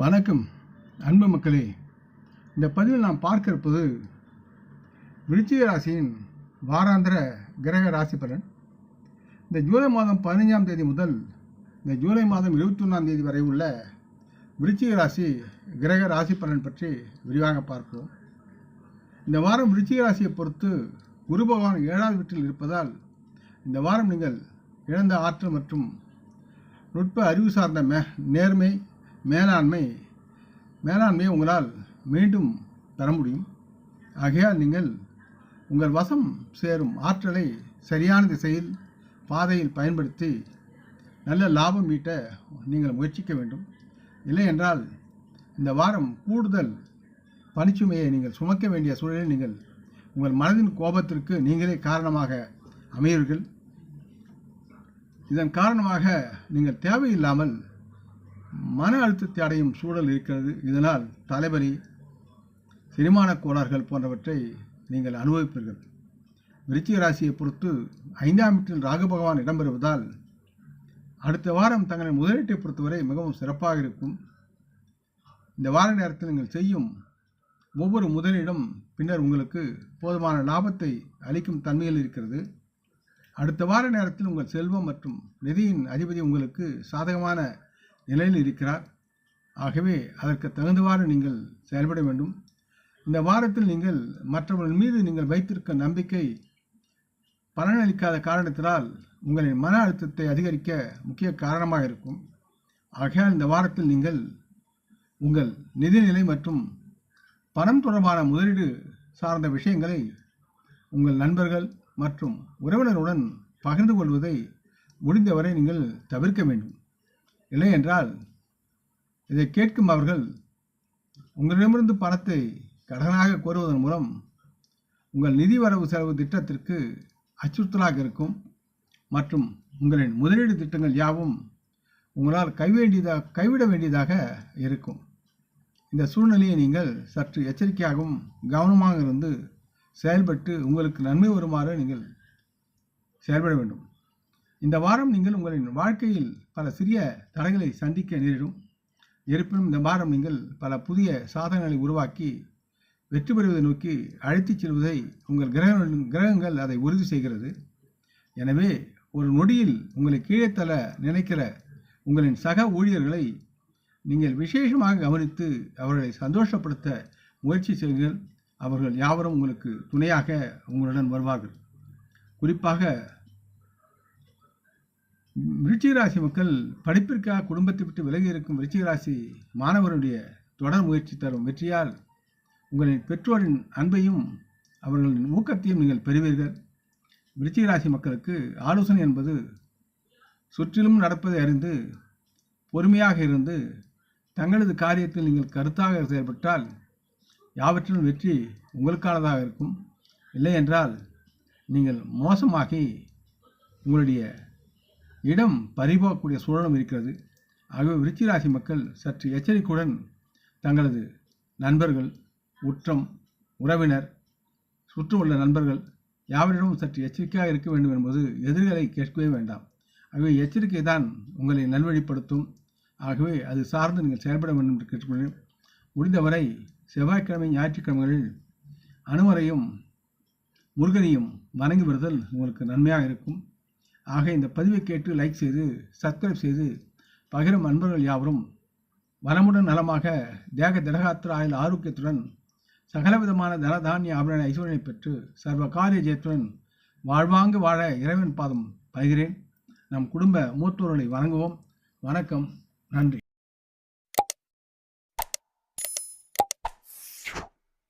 வணக்கம் அன்பு மக்களே. இந்த பதிவில் நாம் பார்க்க இருப்பது விருச்சிக ராசியின் வாராந்திர கிரக ராசி பலன். இந்த ஜூலை மாதம் பதினைஞ்சாம் தேதி முதல் இந்த ஜூலை மாதம் இருபத்தொன்னாம் தேதி வரை உள்ள விருச்சிக ராசி கிரக ராசி பலன் பற்றி விரிவாக பார்ப்போம். இந்த வாரம் விருச்சிக ராசியை பொறுத்து குரு பகவான் ஏழாவது வீட்டில் இருப்பதால் இந்த வாரம் நீங்கள் இழந்த ஆற்றல் மற்றும் நுட்ப அறிவு சார்ந்த மே நேர்மை மேலாண்மை மேலாண்மையை உங்களால் மீண்டும் பெற முடியும். ஆகையால் நீங்கள் உங்கள் வசம் சேரும் ஆற்றலை சரியான திசையில் பாதையில் பயன்படுத்தி நல்ல லாபம் ஈட்ட நீங்கள் முயற்சிக்க வேண்டும். இல்லை என்றால் இந்த வாரம் கூடுதல் பணிச்சுமையை நீங்கள் சுமக்க வேண்டிய சூழலில் நீங்கள் உங்கள் மனதின் கோபத்திற்கு நீங்களே காரணமாக அமையீர்கள் இதன் காரணமாக நீங்கள் தேவையில்லாமல் மன அழுத்தத்தை அடையும் சூழல் இருக்கிறது. இதனால் தலைவலி செரிமான கோளாறுகள் போன்றவற்றை நீங்கள் அனுபவிப்பீர்கள். விருச்சிக ராசியை பொறுத்து ஐந்தாம் வீட்டில் ராகு பகவான் இடம்பெறுவதால் அடுத்த வாரம் தங்களின் முதலீட்டை பொறுத்தவரை மிகவும் சிறப்பாக இருக்கும். இந்த வார நேரத்தில் நீங்கள் செய்யும் ஒவ்வொரு முதலீடும் பின்னர் உங்களுக்கு போதுமான லாபத்தை அளிக்கும் தன்மையில் இருக்கிறது. அடுத்த வார நேரத்தில் உங்கள் செல்வம் மற்றும் நிதியின் அதிபதி உங்களுக்கு சாதகமான நிலையில் இருக்கிறார் ஆகவே அதற்கு தகுந்தவாறு நீங்கள் செயல்பட வேண்டும். இந்த வாரத்தில் நீங்கள் மற்றவர்கள் மீது நீங்கள் வைத்திருக்க நம்பிக்கை பலனளிக்காத காரணத்தினால் உங்களின் மன அழுத்தத்தை அதிகரிக்க முக்கிய காரணமாக இருக்கும். ஆகையால் இந்த வாரத்தில் நீங்கள் உங்கள் நிதிநிலை மற்றும் பணம் தொடர்பான முதலீடு சார்ந்த விஷயங்களை உங்கள் நண்பர்கள் மற்றும் உறவினருடன் பகிர்ந்து கொள்வதை முடிந்தவரை நீங்கள் தவிர்க்க வேண்டும். இல்லை என்றால் இதை கேட்கும் அவர்கள் உங்களிடமிருந்து பணத்தை கடனாக கோருவதன் மூலம் உங்கள் நிதி வரவு செலவு திட்டத்திற்கு அச்சுறுத்தலாக இருக்கும் மற்றும் உங்களின் முதலீடு திட்டங்கள் யாவும் உங்களால் கைவேண்டியதாக கைவிட வேண்டியதாக இருக்கும். இந்த சூழ்நிலையை நீங்கள் சற்று எச்சரிக்கையாகவும் கவனமாக இருந்து செயல்பட்டு உங்களுக்கு நன்மை வருமாறு நீங்கள் செயல்பட வேண்டும். இந்த வாரம் நீங்கள் உங்களின் வாழ்க்கையில் பல சிறிய தடைகளை சந்திக்க நேரிடும். இருப்பினும் இந்த வாரம் நீங்கள் பல புதிய சாதனைகளை உருவாக்கி வெற்றி பெறுவதை நோக்கி அழைத்துச் செல்வதை உங்கள் கிரக கிரகங்கள் அதை உறுதி செய்கிறது. எனவே ஒரு நொடியில் உங்களை கீழே தள்ள நினைக்கிற உங்களின் சக ஊழியர்களை நீங்கள் விசேஷமாக கவனித்து அவர்களை சந்தோஷப்படுத்த முயற்சி செய்யுங்கள். அவர்கள் யாவரும் உங்களுக்கு துணையாக உங்களுடன் வருவார்கள். குறிப்பாக விருச்சிகராசி மக்கள் படிப்பிற்காக குடும்பத்தை விட்டு விலகி இருக்கும் விருச்சிகராசி மாணவருடைய தொடர் முயற்சி தரும் வெற்றியால் உங்களின் பெற்றோரின் அன்பையும் அவர்களின் ஊக்கத்தையும் நீங்கள் பெறுவீர்கள். விருச்சிகராசி மக்களுக்கு ஆலோசனை என்பது சுற்றிலும் நடப்பதை அறிந்து பொறுமையாக இருந்து தங்களது காரியத்தில் நீங்கள் கருத்தாக செயல்பட்டால் யாவற்றிலும் வெற்றி உங்களுக்கானதாக இருக்கும். இல்லை என்றால் நீங்கள் மோசமாகி உங்களுடைய இடம் பறிபோகக்கூடிய சூழலும் இருக்கிறது. ஆகவே விருச்சிராசி மக்கள் சற்று எச்சரிக்கையுடன் தங்களது நண்பர்கள் உற்றம் உறவினர் சுற்றுமுள்ள நண்பர்கள் யாவரிடமும் சற்று எச்சரிக்கையாக இருக்க வேண்டும் என்பது எதிர்களை கேட்கவே வேண்டாம். ஆகவே எச்சரிக்கை தான் உங்களை நல்வழிப்படுத்தும். ஆகவே அது சார்ந்து நீங்கள் செயல்பட வேண்டும் என்று கேட்டுக்கொள்கிறேன். முடிந்தவரை செவ்வாய்க்கிழமை ஞாயிற்றுக்கிழமைகளில் அனுமரையும் முருகனையும் வணங்கி வருதல் உங்களுக்கு நன்மையாக இருக்கும். ஆக இந்த பதிவை கேட்டு லைக் செய்து சப்ஸ்கிரைப் செய்து பகிரும் அன்பர்கள் யாவரும் வளமுடன் நலமாக தேக திடகாத்திர ஆயுள் ஆரோக்கியத்துடன் சகலவிதமான தனதானிய ஆபரண ஐஸ்வர்யனை பெற்று சர்வ காரிய ஜெயத்துடன் வாழ்வாங்கு வாழ இறைவன் பாதம் பகிர்கிறேன் நம் குடும்ப மூத்தோர்களை வணங்குவோம். வணக்கம். நன்றி.